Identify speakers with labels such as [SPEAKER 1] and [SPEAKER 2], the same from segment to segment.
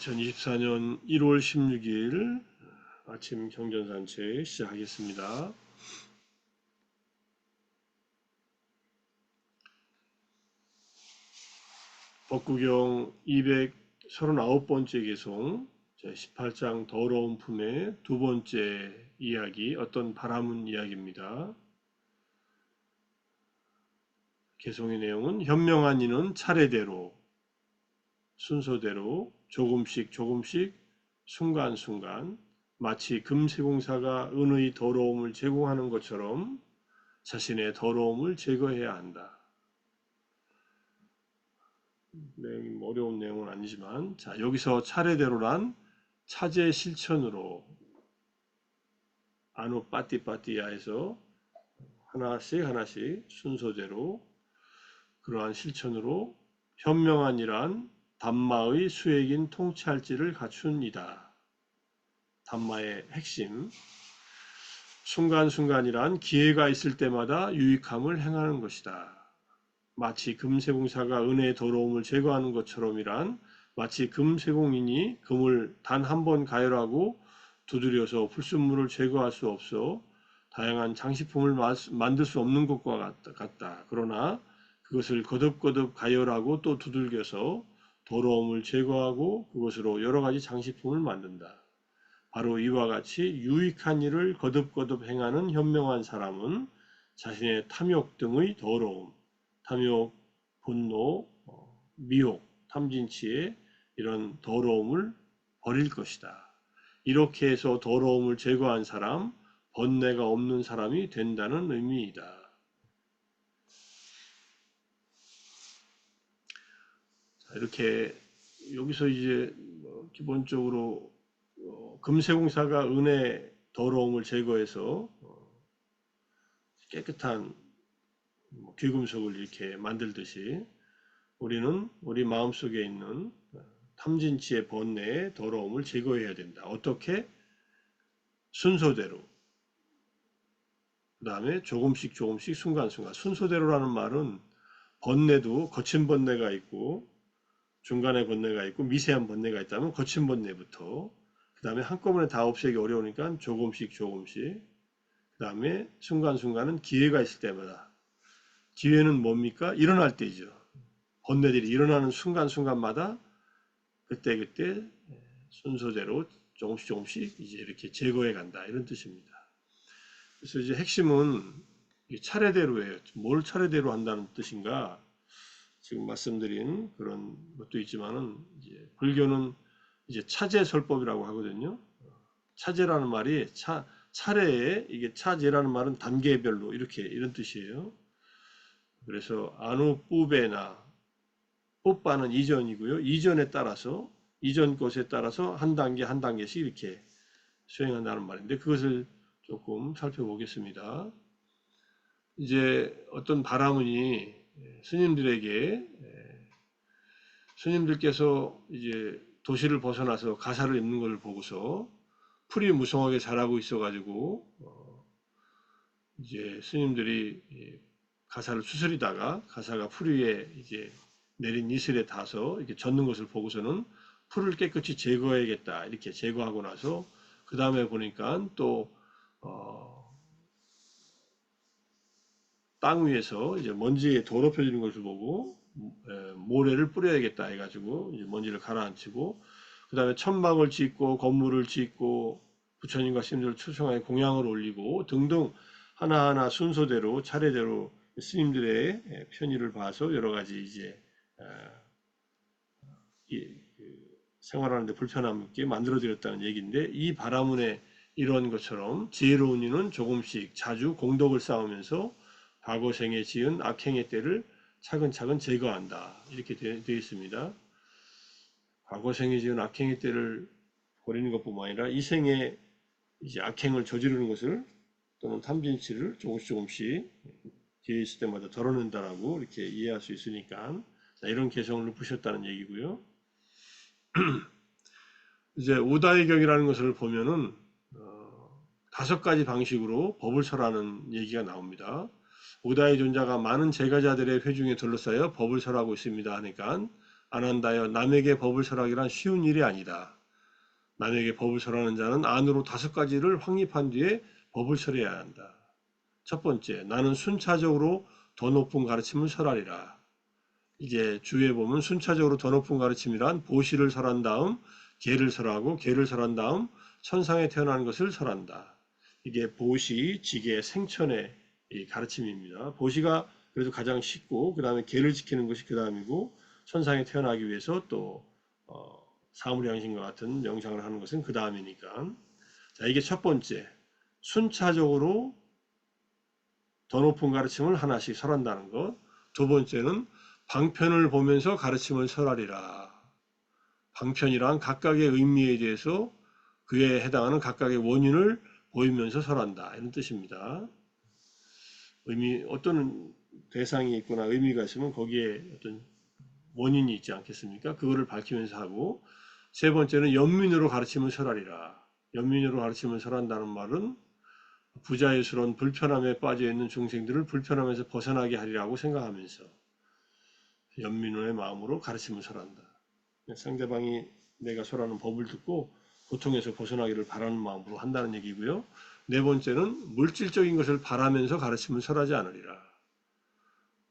[SPEAKER 1] 2024년 1월 16일 아침 경전산책 시작하겠습니다. 법구경 239번째 개송 제18장 더러운 품의 두 번째 이야기 어떤 바람은 이야기입니다. 개송의 내용은 현명한 이는 차례대로 순서대로 조금씩 조금씩 순간순간 마치 금세공사가 은의 더러움을 제공하는 것처럼 자신의 더러움을 제거해야 한다. 내용이 어려운 내용은 아니지만 자 여기서 차례대로란 차제 실천으로 아누 빠띠빠띠야에서 하나씩 하나씩 순서대로 그러한 실천으로 현명한이란 담마의 수액인 통찰지를 갖춘 이다. 담마의 핵심 순간순간이란 기회가 있을 때마다 유익함을 행하는 것이다. 마치 금세공사가 은혜의 더러움을 제거하는 것처럼이란 마치 금세공인이 금을 단 한 번 가열하고 두드려서 불순물을 제거할 수 없어 다양한 장식품을 만들 수 없는 것과 같다. 그러나 그것을 거듭거듭 가열하고 또 두들겨서 더러움을 제거하고 그것으로 여러 가지 장식품을 만든다. 바로 이와 같이 유익한 일을 거듭거듭 행하는 현명한 사람은 자신의 탐욕 등의 더러움, 탐욕, 분노, 어, 미혹, 탐진치의 이런 더러움을 버릴 것이다. 이렇게 해서 더러움을 제거한 사람, 번뇌가 없는 사람이 된다는 의미이다. 이렇게 여기서 이제 뭐 기본적으로 어, 금세공사가 은혜 더러움을 제거해서 어, 깨끗한 뭐 귀금속을 이렇게 만들듯이 우리는 우리 마음속에 있는 탐진치의 번뇌의 더러움을 제거해야 된다. 어떻게? 순서대로. 그 다음에 조금씩 조금씩 순간순간. 순서대로라는 말은 번뇌도 거친 번뇌가 있고 중간에 번뇌가 있고 미세한 번뇌가 있다면 거친 번뇌부터 그 다음에 한꺼번에 다 없애기 어려우니까 조금씩 조금씩 그 다음에 순간순간은 기회가 있을 때마다 기회는 뭡니까? 일어날 때죠. 번뇌들이 일어나는 순간순간마다 그때그때 순서대로 조금씩 조금씩 이제 이렇게 제거해 간다 이런 뜻입니다. 그래서 이제 핵심은 차례대로예요. 뭘 차례대로 한다는 뜻인가? 지금 말씀드린 그런 것도 있지만은 이제 불교는 이제 차제설법이라고 하거든요. 차제라는 말이 차 차례에 이게 차제라는 말은 단계별로 이렇게 이런 뜻이에요. 그래서 아누 뿌베나 뿌빠는 이전이고요. 이전에 따라서 이전 것에 따라서 한 단계 한 단계씩 이렇게 수행한다는 말인데 그것을 조금 살펴보겠습니다. 이제 어떤 바라문이 예, 스님들에게 예, 스님들께서 이제 도시를 벗어나서 가사를 읽는 걸 보고서 풀이 무성하게 자라고 있어가지고 어 이제 스님들이 가사를 수술이다가 가사가 풀 위에 이제 내린 이슬에 닿아서 이렇게 젖는 것을 보고서는 풀을 깨끗이 제거해야겠다 이렇게 제거하고 나서 그 다음에 보니까 또 어 땅 위에서 이제 먼지에 더럽혀지는 것을 보고 모래를 뿌려야겠다 해가지고 먼지를 가라앉히고 그 다음에 천막을 짓고 건물을 짓고 부처님과 스님들을 초청하여 공양을 올리고 등등 하나하나 순서대로 차례대로 스님들의 편의를 봐서 여러 가지 이제 그 생활하는데 불편함 있게 만들어드렸다는 얘기인데 이 바라문의 이런 것처럼 지혜로운 이는 조금씩 자주 공덕을 쌓으면서 과거 생에 지은 악행의 때를 차근차근 제거한다. 이렇게 되어 있습니다. 과거 생에 지은 악행의 때를 버리는 것뿐만 아니라 이 생에 이제 악행을 저지르는 것을 또는 탐진치를 조금씩 조금씩 뒤에 있을 때마다 덜어낸다라고 이렇게 이해할 수 있으니까 이런 개성을 높으셨다는 얘기고요. 이제 오다의 경이라는 것을 보면은 어, 다섯 가지 방식으로 법을 설하는 얘기가 나옵니다. 오다의 존자가 많은 제가자들의 회중에 둘러싸여 법을 설하고 있습니다 하니까 안 한다여 남에게 법을 설하기란 쉬운 일이 아니다. 남에게 법을 설하는 자는 안으로 다섯 가지를 확립한 뒤에 법을 설해야 한다. 첫 번째, 나는 순차적으로 더 높은 가르침을 설하리라. 이제 주에 보면 순차적으로 더 높은 가르침이란 보시를 설한 다음 개를 설하고 개를 설한 다음 천상에 태어난 것을 설한다. 이게 보시, 지계, 생천의 이 가르침입니다. 보시가 그래도 가장 쉽고 그 다음에 개를 지키는 것이 그 다음이고 천상에 태어나기 위해서 또 어, 사물양신과 같은 명상을 하는 것은 그 다음이니까 자 이게 첫 번째 순차적으로 더 높은 가르침을 하나씩 설한다는 것. 두 번째는 방편을 보면서 가르침을 설하리라. 방편이란 각각의 의미에 대해서 그에 해당하는 각각의 원인을 보이면서 설한다. 이런 뜻입니다. 의미, 어떤 대상이 있거나 의미가 있으면 거기에 어떤 원인이 있지 않겠습니까? 그거를 밝히면서 하고, 세 번째는 연민으로 가르침을 설하리라. 연민으로 가르침을 설한다는 말은 부자유스러운 불편함에 빠져 있는 중생들을 불편함에서 벗어나게 하리라고 생각하면서 연민의 마음으로 가르침을 설한다. 상대방이 내가 설하는 법을 듣고 고통에서 벗어나기를 바라는 마음으로 한다는 얘기고요. 네 번째는 물질적인 것을 바라면서 가르침을 설하지 않으리라.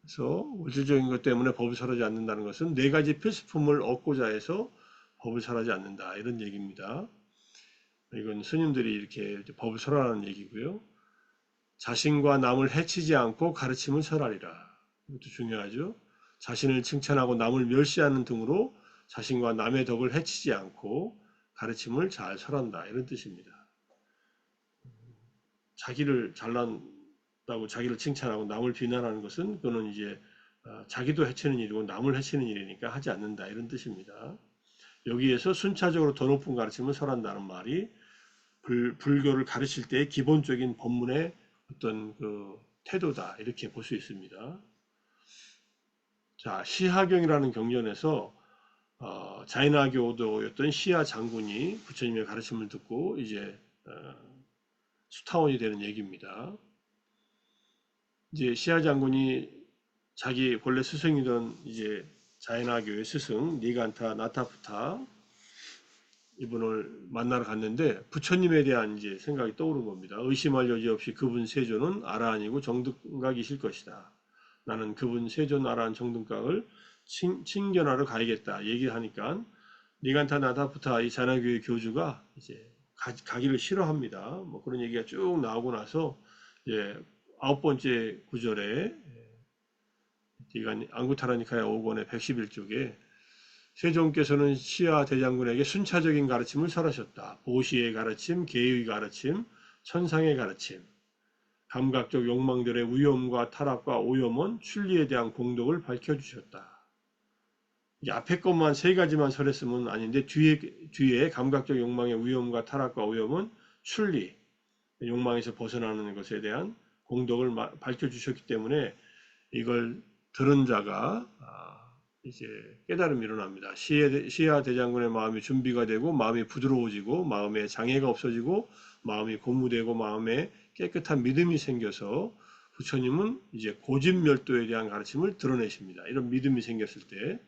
[SPEAKER 1] 그래서 물질적인 것 때문에 법을 설하지 않는다는 것은 네 가지 필수품을 얻고자 해서 법을 설하지 않는다. 이런 얘기입니다. 이건 스님들이 이렇게 법을 설하는 얘기고요. 자신과 남을 해치지 않고 가르침을 설하리라. 이것도 중요하죠. 자신을 칭찬하고 남을 멸시하는 등으로 자신과 남의 덕을 해치지 않고 가르침을 잘 설한다. 이런 뜻입니다. 자기를 잘난다고 자기를 칭찬하고 남을 비난하는 것은 그거는 이제 어, 자기도 해치는 일이고 남을 해치는 일이니까 하지 않는다. 이런 뜻입니다. 여기에서 순차적으로 더 높은 가르침을 설한다는 말이 불, 불교를 가르칠 때의 기본적인 법문의 어떤 그 태도다 이렇게 볼 수 있습니다. 자 시하경이라는 경전에서 어, 자이나교도였던 시하 장군이 부처님의 가르침을 듣고 이제 어, 수타원이 되는 얘기입니다. 이제 시하 장군이 자기 본래 스승이던 이제 자이나교의 스승 니간타 나타푸타 이분을 만나러 갔는데 부처님에 대한 이제 생각이 떠오른 겁니다. 의심할 여지 없이 그분 세존은 아라한이고 정등각이실 것이다. 나는 그분 세존 아라한 정등각을 칭, 칭견하러 가야겠다. 얘기를 하니까 니간타 나다푸타 이 자나교의 교주가 이제 가, 가기를 싫어합니다. 뭐 그런 얘기가 쭉 나오고 나서 이제 아홉 번째 구절에 이간 앙구타라니카야 5권의 111쪽에 세종께서는 시아 대장군에게 순차적인 가르침을 설하셨다. 보시의 가르침, 계의 가르침, 천상의 가르침, 감각적 욕망들의 위험과 타락과 오염은 출리에 대한 공덕을 밝혀주셨다. 이 앞에 것만 세 가지만 설했으면 아닌데 뒤에 뒤에 감각적 욕망의 위험과 타락과 오염은 출리, 욕망에서 벗어나는 것에 대한 공덕을 밝혀 주셨기 때문에 이걸 들은 자가 이제 깨달음이 일어납니다. 시야 대장군의 마음이 준비가 되고 마음이 부드러워지고 마음에 장애가 없어지고 마음이 고무되고 마음에 깨끗한 믿음이 생겨서 부처님은 이제 고집멸도에 대한 가르침을 드러내십니다. 이런 믿음이 생겼을 때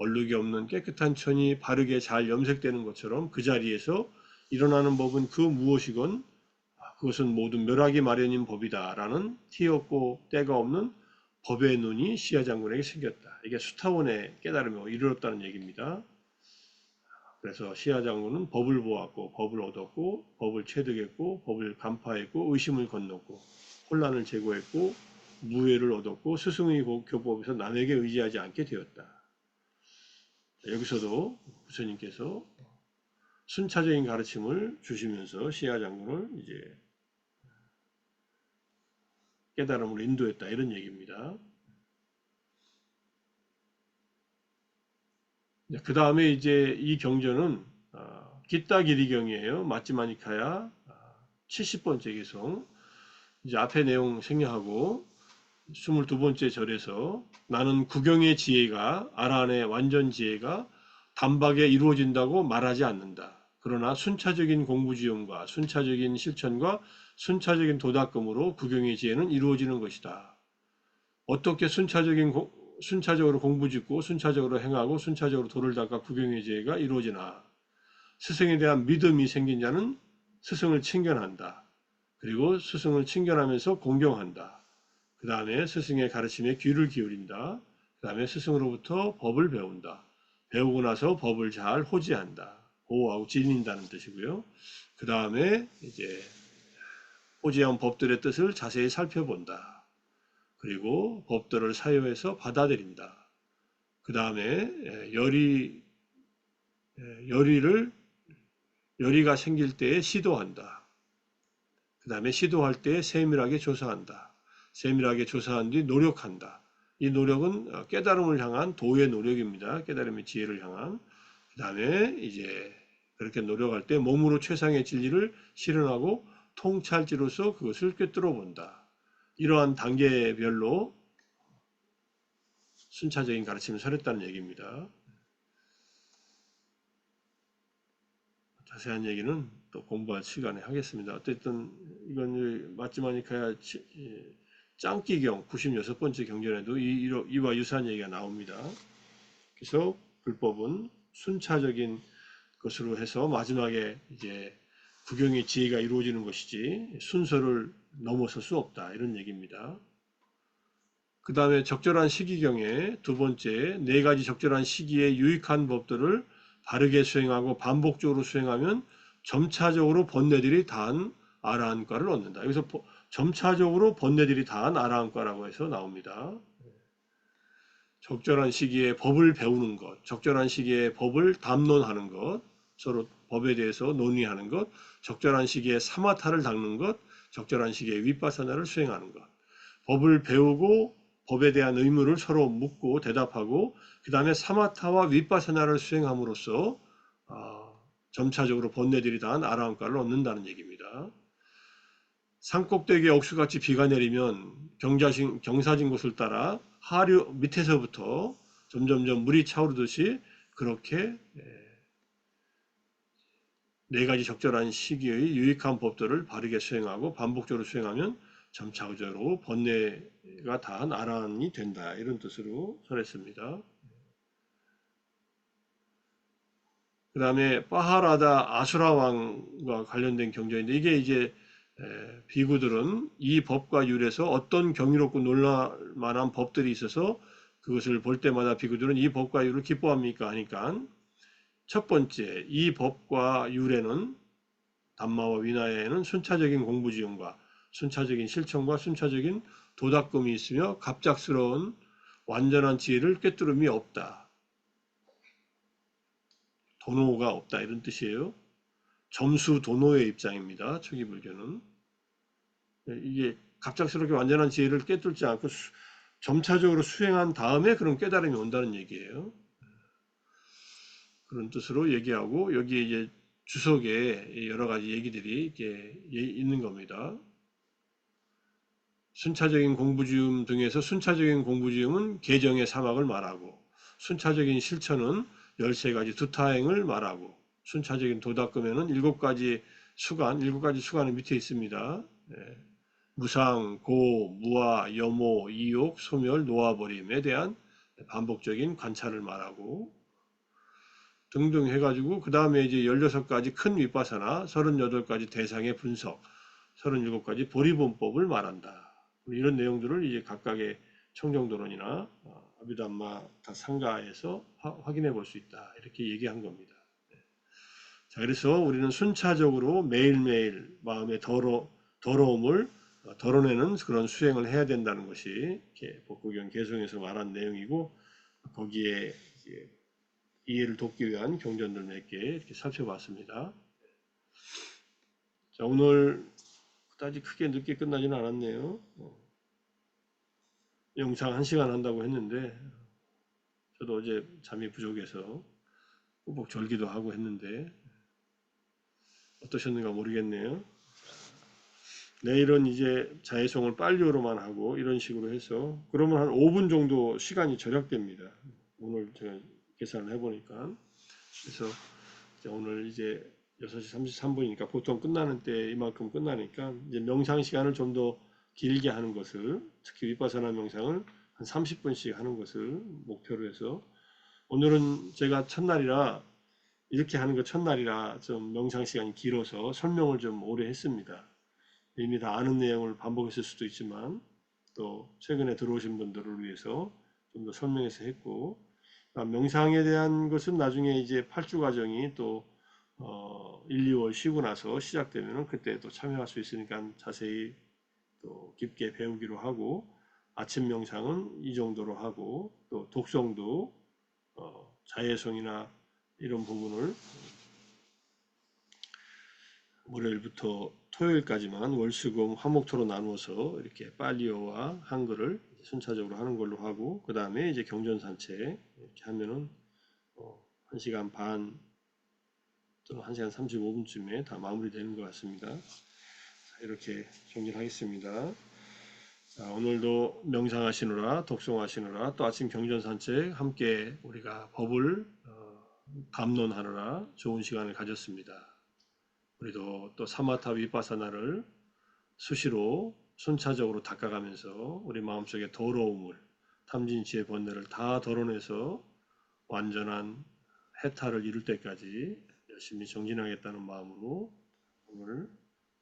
[SPEAKER 1] 얼룩이 없는 깨끗한 천이 바르게 잘 염색되는 것처럼 그 자리에서 일어나는 법은 그 무엇이건 아, 그것은 모든 멸하기 마련인 법이다라는 티 없고 때가 없는 법의 눈이 시야 장군에게 생겼다. 이게 수타원의 깨달음이 이르렀다는 얘기입니다. 그래서 시야 장군은 법을 보았고 법을 얻었고 법을 체득했고 법을 간파했고 의심을 건넜고 혼란을 제거했고 무예를 얻었고 스승의 교법에서 남에게 의지하지 않게 되었다. 여기서도 부처님께서 순차적인 가르침을 주시면서 시야 장군을 이제 깨달음을 인도했다 이런 얘기입니다. 그 다음에 이제 이 경전은 어, 기타기리경이에요. 마치마니카야 70번째 아, 기송. 이제 앞에 내용 생략하고 22번째 절에서 나는 구경의 지혜가 아란의 완전 지혜가 단박에 이루어진다고 말하지 않는다. 그러나 순차적인 공부지용과 순차적인 실천과 순차적인 도닥금으로 구경의 지혜는 이루어지는 것이다. 어떻게 순차적인 순차적으로 공부 짓고 순차적으로 행하고 순차적으로 도를 닦아 구경의 제가 이루어지나 스승에 대한 믿음이 생긴 자는 스승을 친견한다. 그리고 스승을 친견하면서 공경한다. 그 다음에 스승의 가르침에 귀를 기울인다. 그 다음에 스승으로부터 법을 배운다. 배우고 나서 법을 잘 호지한다. 보호하고 지닌다는 뜻이고요. 그 다음에 이제 호지한 법들의 뜻을 자세히 살펴본다. 그리고 법들을 사유해서 받아들인다. 그 다음에 열이 예, 열의를 열의가 생길 때에 시도한다. 그 다음에 시도할 때 세밀하게 조사한다. 세밀하게 조사한 뒤 노력한다. 이 노력은 어, 깨달음을 향한 도의 노력입니다. 깨달음의 지혜를 향한. 그 다음에 이제 그렇게 노력할 때 몸으로 최상의 진리를 실현하고 통찰지로서 그것을 꿰뚫어 본다. 이러한 단계별로 순차적인 가르침을 설했다는 얘기입니다. 자세한 얘기는 또 공부할 시간에 하겠습니다. 어쨌든 이건 마지막이니까 짱기경 96번째 경전에도 이, 이와 유사한 얘기가 나옵니다. 그래서 불법은 순차적인 것으로 해서 마지막에 이제 구경의 지혜가 이루어지는 것이지 순서를 넘어설 수 없다 이런 얘기입니다. 그 다음에 적절한 시기경에 두 번째 네 가지 적절한 시기에 유익한 법들을 바르게 수행하고 반복적으로 수행하면 점차적으로 번뇌들이 단 아라한과를 얻는다. 여기서 점차적으로 번뇌들이 단 아라한과라고 해서 나옵니다. 적절한 시기에 법을 배우는 것, 적절한 시기에 법을 담론하는 것, 서로 법에 대해서 논의하는 것, 적절한 시기에 사마타를 닦는 것, 적절한 시기에 윗바사나를 수행하는 것. 법을 배우고 법에 대한 의무를 서로 묻고 대답하고 그 다음에 사마타와 윗바사나를 수행함으로써 어, 점차적으로 번뇌들이 다한 아라함가를 얻는다는 얘기입니다. 산꼭대기에 억수같이 비가 내리면 경자신, 경사진 곳을 따라 하류 밑에서부터 점점점 물이 차오르듯이 그렇게 네 가지 적절한 시기의 유익한 법들을 바르게 수행하고 반복적으로 수행하면 점차적으로 번뇌가 다한 아란이 된다. 이런 뜻으로 설했습니다. 그 다음에 파하라다 아수라 왕과 관련된 경전인데 이게 이제 비구들은 이 법과 율에서 어떤 경이롭고 놀랄 만한 법들이 있어서 그것을 볼 때마다 비구들은 이 법과 율을 기뻐합니까 하니까 첫 번째 이 법과 율에는 담마와 위나에는 순차적인 공부지용과 순차적인 실천과 순차적인 도닦음이 있으며 갑작스러운 완전한 지혜를 꿰뚫음이 없다. 도노가 없다 이런 뜻이에요. 점수 도노의 입장입니다. 초기 불교는 이게 갑작스럽게 완전한 지혜를 꿰뚫지 않고 수, 점차적으로 수행한 다음에 그런 깨달음이 온다는 얘기예요. 그런 뜻으로 얘기하고 여기에 이제 주석에 여러 가지 얘기들이 이렇게 있는 겁니다. 순차적인 공부지음 등에서 순차적인 공부지음은 개정의 사막을 말하고 순차적인 실천은 13가지 두타행을 말하고 순차적인 도닦음에는 7가지 수간, 7가지 수간이 밑에 있습니다. 네. 무상, 고, 무아, 여모, 이욕, 소멸, 놓아버림에 대한 반복적인 관찰을 말하고 등등 해가지고 그 다음에 이제 16가지 큰 윗바사나 38가지 대상의 분석, 37가지 보리본법을 말한다. 이런 내용들을 이제 각각의 청정도론이나 어, 아비담마 다 상가에서 확인해 볼 수 있다. 이렇게 얘기한 겁니다. 네. 자, 그래서 우리는 순차적으로 매일매일 마음의 더러, 더러움을 어, 덜어내는 그런 수행을 해야 된다는 것이 복구경 개성에서 말한 내용이고 거기에 이해를 돕기 위한 경전들 몇 개 이렇게 살펴봤습니다. 자, 오늘 그다지 크게 늦게 끝나지는 않았네요. 어. 영상 1시간 한다고 했는데 저도 어제 잠이 부족해서 꼭 절기도 하고 했는데 어떠셨는가 모르겠네요. 내일은 이제 자해송을 빨리오로만 하고 이런 식으로 해서 그러면 한 5분 정도 시간이 절약됩니다. 오늘 제가 계산을 해보니까 그래서 오늘 이제 6시 33분이니까 보통 끝나는 때 이만큼 끝나니까 이제 명상 시간을 좀 더 길게 하는 것을 특히 윗바사나 명상을 한 30분씩 하는 것을 목표로 해서 오늘은 제가 첫날이라 이렇게 하는 거 첫날이라 좀 명상 시간이 길어서 설명을 좀 오래 했습니다. 이미 다 아는 내용을 반복했을 수도 있지만 또 최근에 들어오신 분들을 위해서 좀 더 설명해서 했고 아, 명상에 대한 것은 나중에 이제 8주 과정이 또 어, 1, 2월 쉬고 나서 시작되면은 그때 또 참여할 수 있으니까 자세히 또 깊게 배우기로 하고 아침 명상은 이 정도로 하고 또 독성도 어, 자예성이나 이런 부분을 월요일부터 토요일까지만 월수금 화목토로 나누어서 이렇게 빨리어와 한글을 순차적으로 하는 걸로 하고 그 다음에 이제 경전 산책 이렇게 하면은 어, 1시간 반 또는 1시간 35분쯤에 다 마무리되는 것 같습니다. 자, 이렇게 정리하겠습니다. 자, 오늘도 명상하시느라 독송하시느라 또 아침 경전 산책 함께 우리가 법을 어, 감론하느라 좋은 시간을 가졌습니다. 우리도 또 사마타 위파사나를 수시로 순차적으로 닦아가면서 우리 마음속의 더러움을 탐진치의 번뇌를 다 덜어내서 완전한 해탈을 이룰 때까지 열심히 정진하겠다는 마음으로 오늘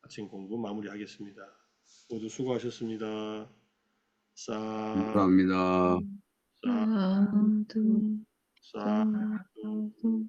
[SPEAKER 1] 아침 공부 마무리하겠습니다. 모두 수고하셨습니다. 사,
[SPEAKER 2] 감사합니다.
[SPEAKER 1] 사,
[SPEAKER 3] 사두,